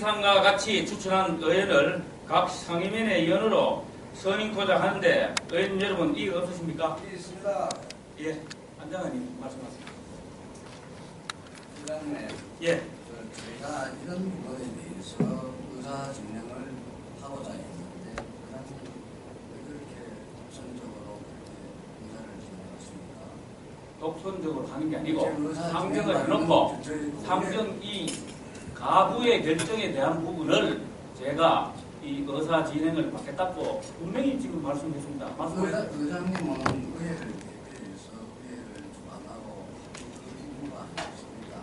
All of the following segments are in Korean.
이상과 같이 추천한 의원을 각 상임위원회 위원으로 선임코자 하는데 의원 여러분 이의 없으십니까? 예, 있습니다. 예, 안장관님 말씀하세요. 부장님, 예, 저, 저희가 이런 부분에 대해서 의사 진행을 하고자 했는데 그렇게 우선적으로 그렇게 의사를 진행했습니까? 독선적으로 하는 게 아니고 상정을 해놓고 상정 이 가부의 결정에 대한 부분을 제가 이 의사 진행을 받겠다고 분명히 지금 말씀했습니다. 의사. 의장님은 의회를 대표해서 의회를 주관하고 그 이유가 있습니다.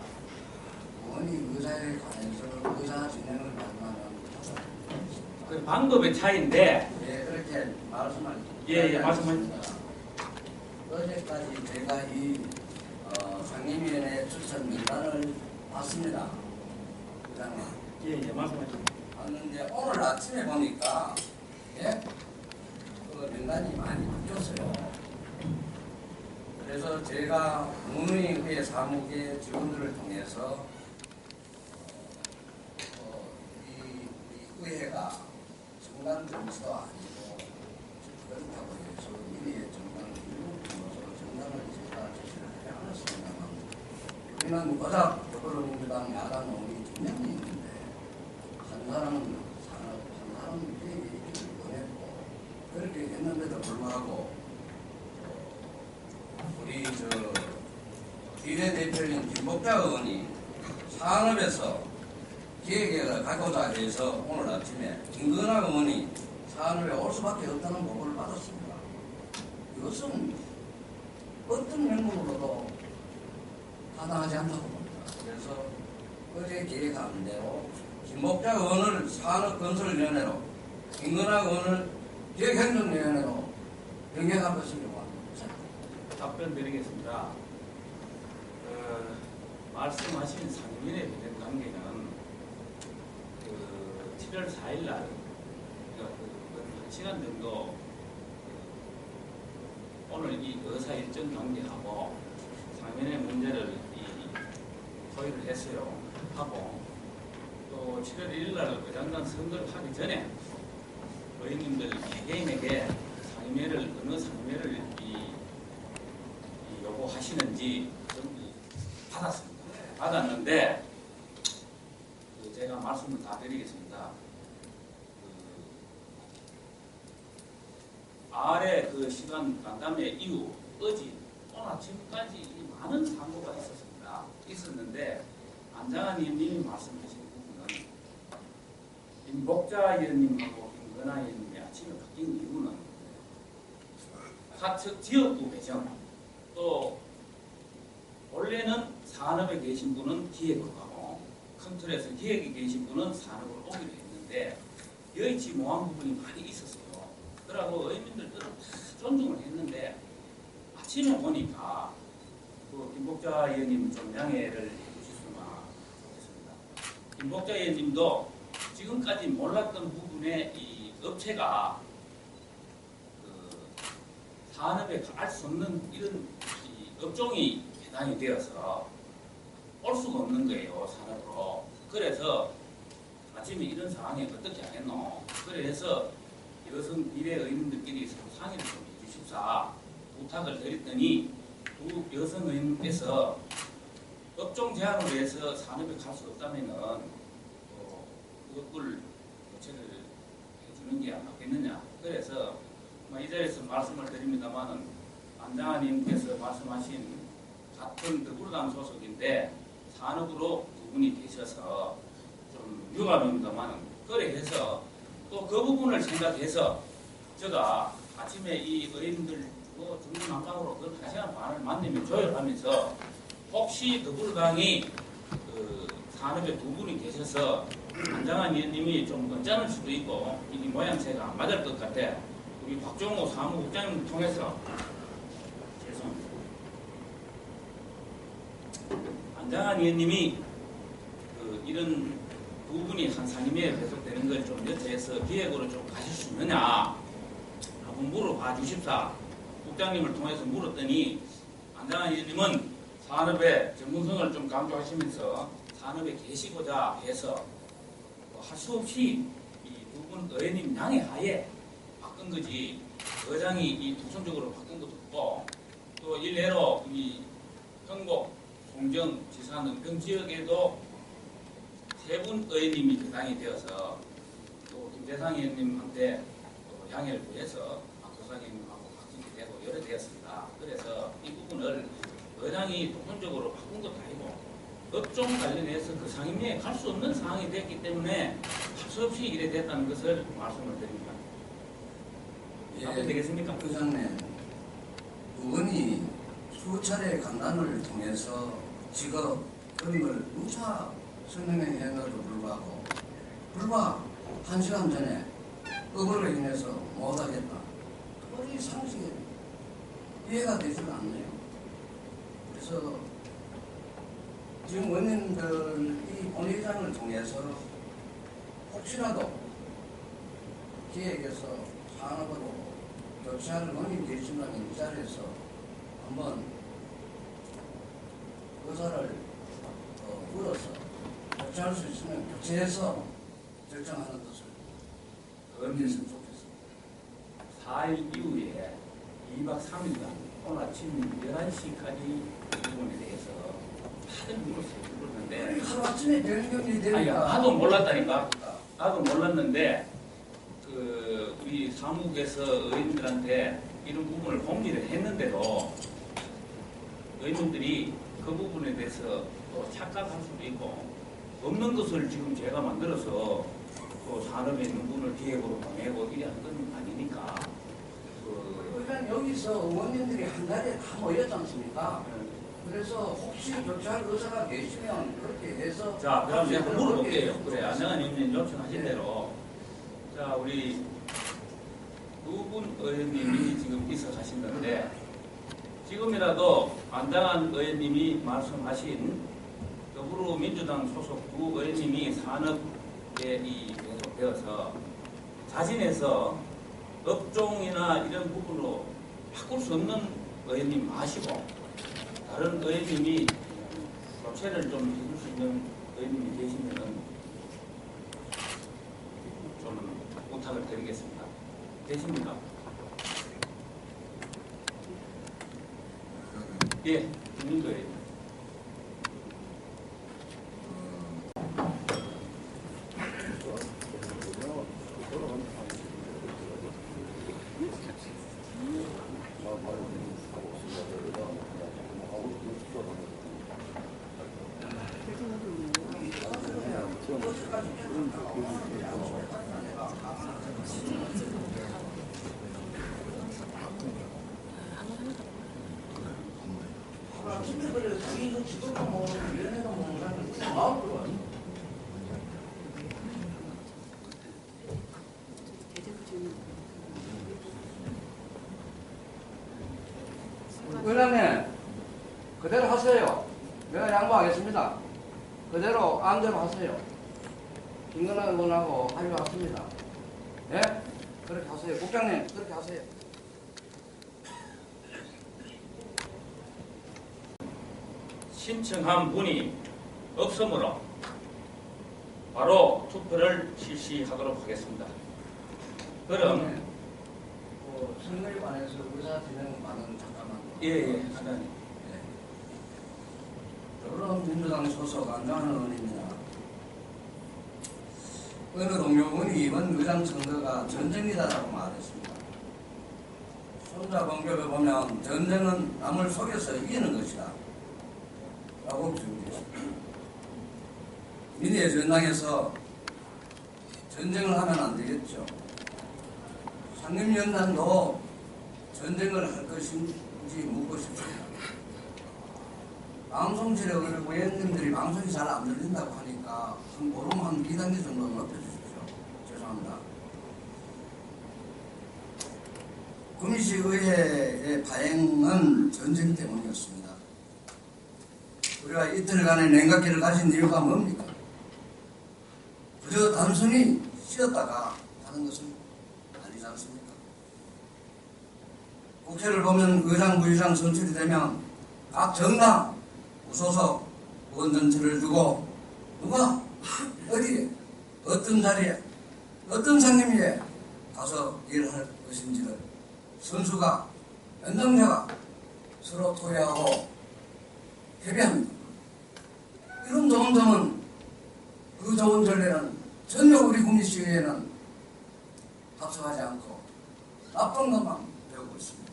의원이 의사에 관해서 의사 진행을 말하는 그 방법의 차이인데 예, 그렇게 말씀을 예, 예, 말씀하십시오. 드리겠습니다. 어제까지 제가 이 어, 상임위원회 추천 명단을 봤습니다. 부장님. 예, 예, 말씀하세요. 봤는데 오늘 아침에 보니까 예? 그 명단이 많이 바뀌었어요. 그래서 제가 문의회 사무계 직원들을 통해서 어, 이, 이 의회가 정당 정치도 아니고 그렇다고 해서 민의의 정당을 불러서 정당을 제가 제시를 해야 하겠습니다만 우리는 고작 더불어민주당 야당 의원이 한 사람은 회의를 보냈고 그렇게 했는데도 불구하고 어, 우리 저 비례대표인 김복자 의원이 산업에서 기획회를 갖고자 해서 오늘 아침에 김건아 의원이 산업에 올 수밖에 없다는 보고를 받았습니다. 이것은 어떤 명목으로도 타당하지 않다고 봅니다. 그래서 어제 기획한 대로 김 목자 의원을 산업건설위원회로 김건아 의원을 기획행정위원회로 변경할 것이라고 합니다. 답변 드리겠습니다. 어, 말씀하신 상임위에 대한 관계는 그 7월 4일 날 그러니까 그한 시간 정도 그 오늘 이 의사 일정 관계하고 상임위의 문제를 이 토의를 했어요. 하고 또 7월 1일 날 의장단 선거를 하기 전에 의원님들 개개인에게 상임위를 어느 상임위를 이, 이 요구하시는지 받았습니다. 받았는데 그 제가 말씀을 다 드리겠습니다. 그 아래 그 시간 간담회 이후 어제 오늘 이 많은 상고가 있었습니다. 있었는데 안장한 위원님이 말씀하신 임복자 위원님하고 김건아 위원님이 아침에 바뀐 이유는 사측 지역구 배정 또 원래는 산업에 계신 분은 기획으로 가고 큰 틀에서 기획에 계신 분은 산업으로 오기로 했는데 여의 지모한 부분이 많이 있었어요. 그러고 의민들들은 다 존중을 했는데 아침에 보니까 그 김복자 의원님 좀 양해를 해주셨으면 좋겠습니다. 김복자 의원님도 지금까지 몰랐던 부분에 이 업체가 그 산업에 갈수 없는 이런 이 업종이 해당이 되어서 올 수가 없는 거예요 산업으로. 그래서 아침에 이런 상황에 어떻게 하겠노? 그래서 여성 비례 의원들끼리 서로 상의를 좀 해주십사 부탁을 드렸더니 두 여성 의원께서 업종 제한으로 해서 산업에 갈 수 없다면은 어, 그걸 교체를 해주는 게안 맞겠느냐. 그래서 뭐이 자리에서 말씀을 드립니다만은 안장하님께서 말씀하신 같은 더불어당 소속인데 산업으로 두 분이 계셔서 좀 유감입니다만은 그래 해서 또 그 부분을 생각해서 제가 아침에 이 의원들 뭐 중간망강으로 그한 시간 반을 만나면 조율하면서 혹시 더불어당이 그 산업에 두 분이 계셔서 안장한 위원님이 좀 언짢을 수도 있고 이 모양새가 안 맞을 것 같아 우리 박종호 사무국장님 통해서. 죄송합니다. 안장한 위원님이 그 이런 부분이 한 상임위에 배속되는 걸 좀 여쭤서 기획으로 좀 가실 수 있느냐. 한번 물어봐 주십사. 국장님을 통해서 물었더니 안장한 위원님은 산업의 전문성을 좀 강조하시면서 산업에 계시고자 해서 할수 없이 이두분 의원님 양해 하에 바꾼 거지 의장이 이 독선적으로 바꾼 것도 없고 또 일례로 이 경북 송정 지사는 병 지역에도 세 분 의원님이 대상이 되어서 또 김대상 의원님한테 또 양해를 구해서 박도상 의원님하고 바뀌게 되고 여러 되었습니다. 그래서 이 부분을 의장이 독선적으로 바꾼 것도 아니고 업종 관련해서 그 상임위에 갈 수 없는 상황이 됐기 때문에 할수 없이 이래 됐다는 것을 말씀을 드립니다. 답변 되겠습니까? 의장님, 의원이 수차례 간담을 통해서 직업 그런 걸 누차 설명해 했는데도 불구하고 불과 한 시간 전에 의거로 인해서 못하겠다. 도저히 상식에 이해가 되지가 않네요. 그래서 지금 원님들 이 본회의장을 통해서 혹시라도 기획에서 산업으로 교체할 논의 계신다면 이 자리에서 한번 의사를 어, 물어서 교체할 수 있으면 교체해서 결정하는 것을 의견했으면 좋겠습니다. 4일 이후에 2박 3일간 오늘 아침 11시까지 이 부분에 대해서 다들 물었어요. 물었는데 하루아침에 변경이 아니, 되니까 나도 몰랐다니까. 나도 몰랐는데 그 우리 사무국에서 의원들한테 이런 부분을 공지를 했는데도 의원들이 그 부분에 대해서 또 착각할 수도 있고 없는 것을 지금 제가 만들어서 또 산업에 있는 분을 기획으로 보내고 이래 한건 아니니까 그 일단 여기서 의원님들이 한 자리에 다 모였지 않습니까? 그래서 혹시 교체할 의사가 계시면 그렇게 해서 자, 그럼 제가 합의를 물어볼게요. 그래, 의원님 요청하신 네. 대로. 자, 우리 두 분 의원님이 지금 있어 가시는데, 지금이라도 안당한 의원님이 말씀하신 더불어민주당 소속 두 의원님이 산업에 이 계속되어서 자진해서 업종이나 이런 부분으로 바꿀 수 없는 의원님 마시고, 다른 의원님이 교체를 좀 해줄 수 있는 의원님이 계시면 좀 부탁을 드리겠습니다. 되십니까? 예, 김민도 의원님. 아침에 그래 자기도 지도도 모르고 이런 애도 모르는 사람이 나올 거야. 의장님 그대로 하세요. 내가 양보하겠습니다. 그대로 안대로 하세요. 김건환 의원하고 합의했습니다. 예? 그렇게 하세요. 국장님 그렇게 하세요. 신청한 분이 없으므로 바로 투표를 실시하도록 하겠습니다. 그럼 뭐 선거에 관해서 의사 진행 많은 잠깐만. 예, 예, 하나님. 더불어민주당 소속 안장한 의원입니다. 어느 동료 의원이 이번 의장 선거가 전쟁이다라고 말했습니다. 손자 공격을 보면 전쟁은 남을 속여서 이기는 것이다. 라고 주장했습니다. 민의의 전당에서 전쟁을 하면 안 되겠죠. 상임위원장도 전쟁을 할 것인지 묻고 싶습니다. 방송실에 우리 의원님들이 방송이 잘 안 들린다고 하니까 한 보름 한 2단계 정도 높여주십시오. 죄송합니다. 구미시의회의 파행은 전쟁 때문이었습니다. 우리가 이틀간의 냉각기를 가진 이유가 뭡니까? 그저 단순히 쉬었다가 하는 것은 아니지 않습니까? 국회를 보면 의장, 부의장 선출이 되면 각 정당, 무소속 의원 전체를 두고 누가 어디에 어떤 자리에 어떤 상임위에 가서 일할 것인지를 선수가 연장자가 서로 토의하고 협의합니다. 이런 좋은 점은 그 좋은 전례는 전혀 우리 국민시위에는 합성하지 않고 나쁜 것만 배우고 있습니다.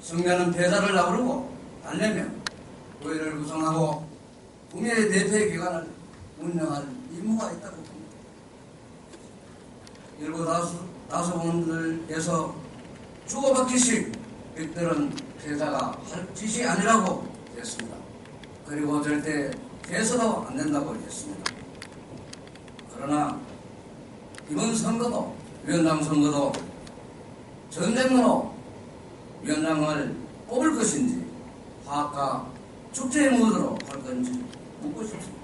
성면은 대사를 나부르고 달래면 의회를 구성하고 국민의 대표의 기관을 운영할 임무가 있다고 봅니다. 일부 다수, 다수분들께서 주고받기식 일들은 대사가 할 짓이 아니라고 했습니다. 그리고 절대 돼서도 안 된다고 했습니다. 그러나 이번 선거도 위원장 선거도 전쟁으로 위원장을 뽑을 것인지 화학과 축제의 무드로 할 건지 묻고 싶습니다.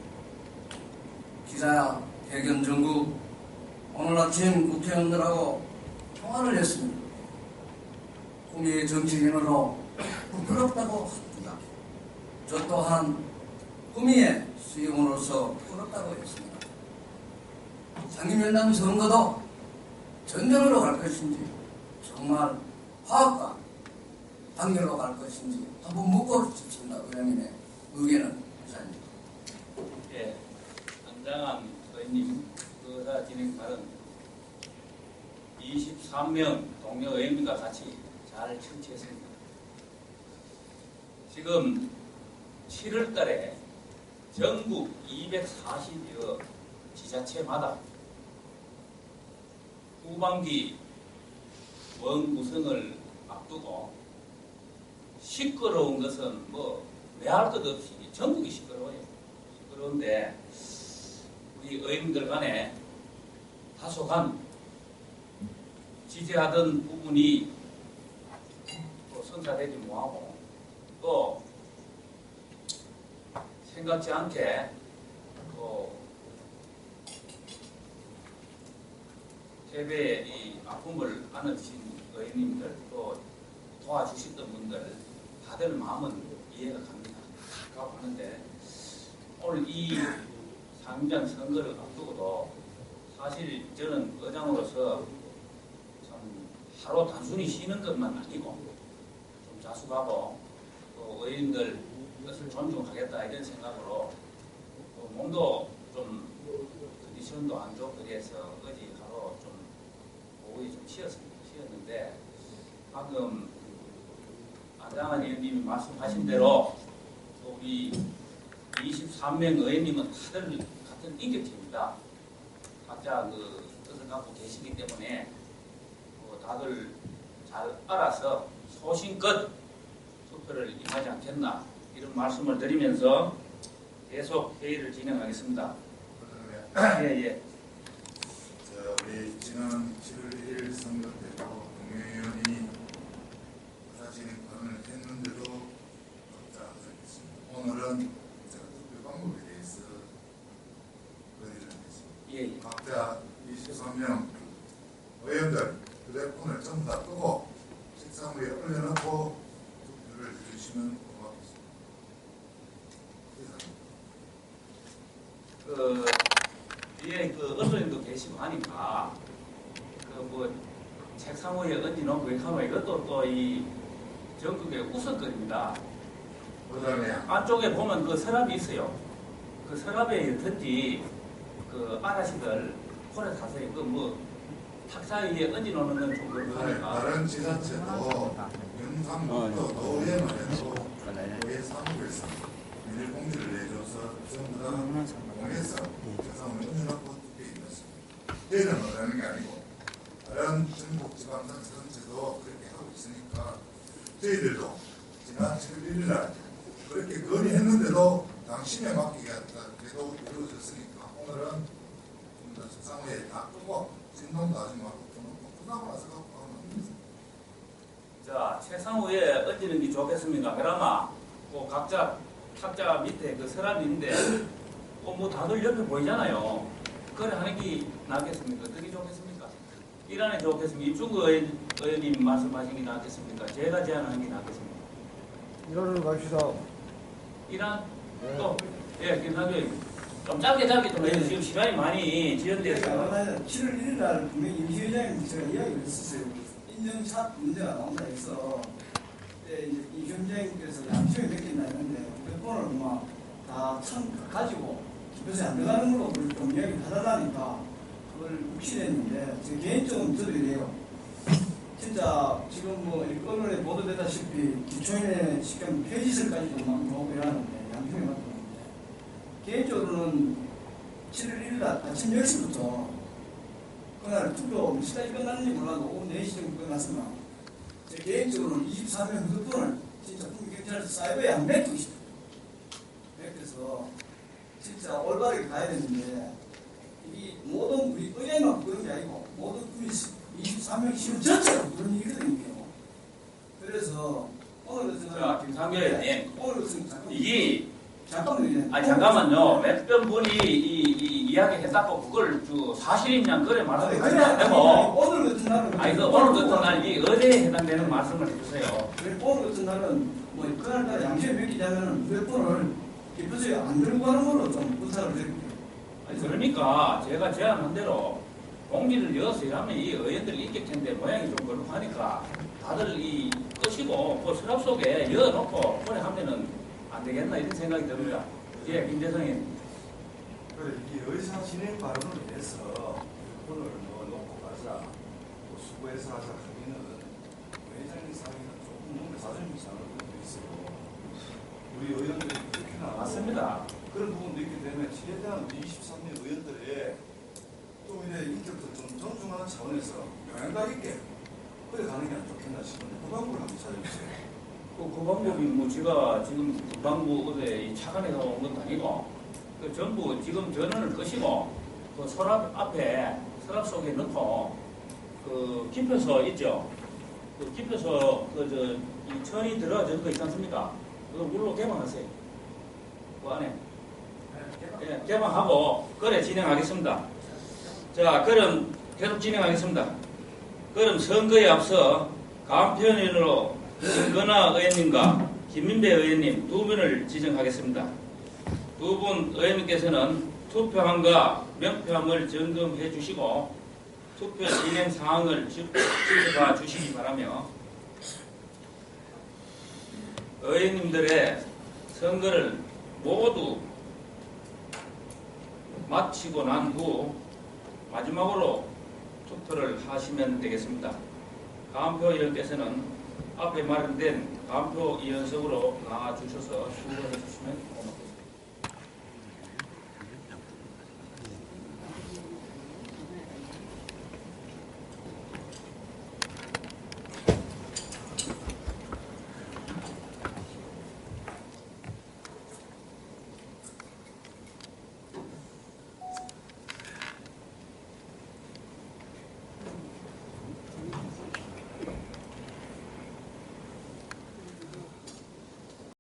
기자 회견 전국 오늘 아침 국회의원들하고 통화를 했습니다. 국민의 정치인으로 부끄럽다고 합니다. 저 또한 구미의 수용으로서 부끄럽다고 했습니다. 상임위원장 선거도 전쟁으로 갈 것인지 정말 화합과 단결로 갈 것인지 한번 묻고 싶습니다. 의원님의 의견은 이사입니다. 예, 안장한 의원님 의사 진행발은 23명 동료 의원님과 같이 잘 청취했습니다. 지금 7월 달에 전국 240여 지자체마다 후반기 원 구성을 앞두고 시끄러운 것은 뭐 매할 것 없이 전국이 시끄러워요. 시끄러운데 우리 의원들 간에 다소간 지지하던 부분이 또 성사되지 못하고 또 생각지 않게 또 패배의 이 아픔을 안으신 의원님들 또 도와주셨던 분들 다들 마음은 이해가 갑니다. 가고 하는데 오늘 이 상임장 선거를 앞두고도 사실 저는 의장으로서 참 하루 단순히 쉬는 것만 아니고 좀 자숙하고 또 의원들 것을 존중하겠다 이런 생각으로 또 몸도 좀 컨디션도 안 좋고 그래서 어제 하루 좀 오후에 좀 쉬었습니다. 쉬었는데 방금 안장한 의원님이 말씀하신 대로 또 우리 23명 의원님은 다들 같은 인격체입니다. 각자 그 뜻을 갖고 계시기 때문에 뭐 다들 잘 알아서 소신껏 투표를 임하지 않겠나 이런 말씀을 드리면서 계속 회의를 진행하겠습니다. 예, 예. 저 우리 지난 7월 1일 선거 때도 국회의원이 사진행관을 했는데도 없다. 오늘은 제가 투표 방법에 대해서 건의를 하겠습니다. 예, 예. 각자 23명 의원들 휴대폰을 전부 다 끄고 책상 위에 올려놓고 투표를 해주시면 고맙겠습니다. 이상입니다. 그 뒤에 그 언론인도 계시고 하니까 그뭐 책상 위에 얹어놓고 이렇게 하면 이것도 또 이 전국의 우선거리입니다. 그다음에 안쪽에 보면 그 서랍이 있어요. 그 서랍에 여든지 그 아가씨들 콜에 사세요. 그뭐 탁사 위에 얹어놓는 건 좀 그렇고 다른, 하니까 다른 지자체도 영상부터 노예만 해도 노예 사무국에서 비닐봉지를 내줘서 전부 다 공에서 세상을 얹어놓고 투표에 있습니다. 저희는 뭐라는 게 아니고 다른 전국 지방선 전체도 그렇게 하고 있으니까 저희들도 지난 7월 1일 날 그렇게 건의했는데도 당신에 맡기겠다 계속 이루어졌으니까 오늘은 세상에 다 끄고 진동도 하지 말고 좀 끝나고 나서 갖고 됩니다. 자 책상 위에 얹는 게 좋겠습니까? 그나마 그 각자 탁자 밑에 그어 뭐 다들 옆에 보이잖아요. 그래 하는 게 낫겠습니까? 어떻게 좋겠습니까? 이란에 좋겠습니까? 입중구 의원, 의원님 말씀하신 게 낫겠습니까? 제가 제안하는 게 낫겠습니까? 이러는 갑시다. 이란 네. 또 예, 김상조 좀 짧게 짧게 좀 해주세요. 지금 시간이 많이 지연돼서. 7월 1일 날 분명히 임시회장님 제가 이야기를 했었어요. 인증샷 문제가 나온다 해서 그때 이제 이 위원장님께서 양심이 몇 개나 했는데 몇 번을 막 다 참 가지고 요새 안 들어가는 걸로 좀 이야기 하다라니까 그걸 묵신했는데 제 개인적으로 저도 이래요. 진짜 지금 뭐 언론에 보도되다시피 기초인의 시간 폐지설까지도 막 나오고 이러는데 양심이 맞는데 개인적으로는 7월 1일 날 아침 10시부터 그날 투표 몇 시까지 끝났는지 몰라도 오후 4시 정도 끝났으면 제 개인적으로는 24명 휴대폰을 진짜 국민경찰서 사이버에 안 맺고 싶어요. 그래서 진짜 올바르게 가야 되는데 이 모든 우리 의회만 그런 게 아니고 모든 우리 23명 시민 전체가 그런 일이거든요. 그래서 오늘 날은 김상조 의원님. 오늘 잠깐만 이게 잠깐만요. 아 잠깐만요. 몇번 분이 이, 이 이야기 했다고 그걸 주 사실이냐 그래 말하면 아니, 안 되고. 오늘 같은 날은 아니 그 오늘 같은 날이 어제에 해당되는 말씀을 해주세요. 오늘 같은 날은 뭐 그날따라 양심에 맡기자면 몇 번을 깊어서 안 들고 가는 걸로 좀 부탁을 드릴게요. 아니, 그러니까 제가 제안한 대로 공지를 이어서 하면 이 의원들이 있겠 텐데 모양이 좀 그렇고 하니까 다들 이 끄시고 그 서랍 속에 열어놓고 그래 하면은 안 되겠나 이런 생각이 듭니다. 예, 김재성이 그래, 이 의사 진행 발언을 위해서 오늘 뭐 놓고 가자, 뭐 수고해서 하자 하기는 회장님 사회는 조금 상할 것도 있어요. 우리 의원 맞습니다. 그런 부분도 있기 때문에 최대한 우리 23명 의원들의 또 이래 인격도 좀 존중하는 차원에서 영향력 있게 그래 가는 게안 좋겠나 싶은데 그 방법을 한번 찾아주세요. 그, 그 방법이 뭐 제가 지금 금방구 어제 이 차관에서 온 것도 아니고 그 전부 지금 전원을 끄시고 그 서랍 앞에 서랍 속에 넣고 그 깊여서 있죠. 그 깊여서 그저이 천이 들어가는 거 있지 않습니까? 그거 물로 개방하세요. 그 안에 예, 개방하고 그래 진행하겠습니다. 자, 그럼 계속 진행하겠습니다. 그럼 선거에 앞서 간편인으로 김건아 의원님과 김민배 의원님 두 분을 지정하겠습니다. 두 분 의원님께서는 투표함과 명표함을 점검해 주시고 투표 진행 지- 지켜봐 주시기 바라며 의원님들의 선거를 모두 마치고 난 후 마지막으로 투표를 하시면 되겠습니다. 가은표 의원께서는 앞에 마련된 가은표 이연석으로 나와 주셔서 수고해 주시면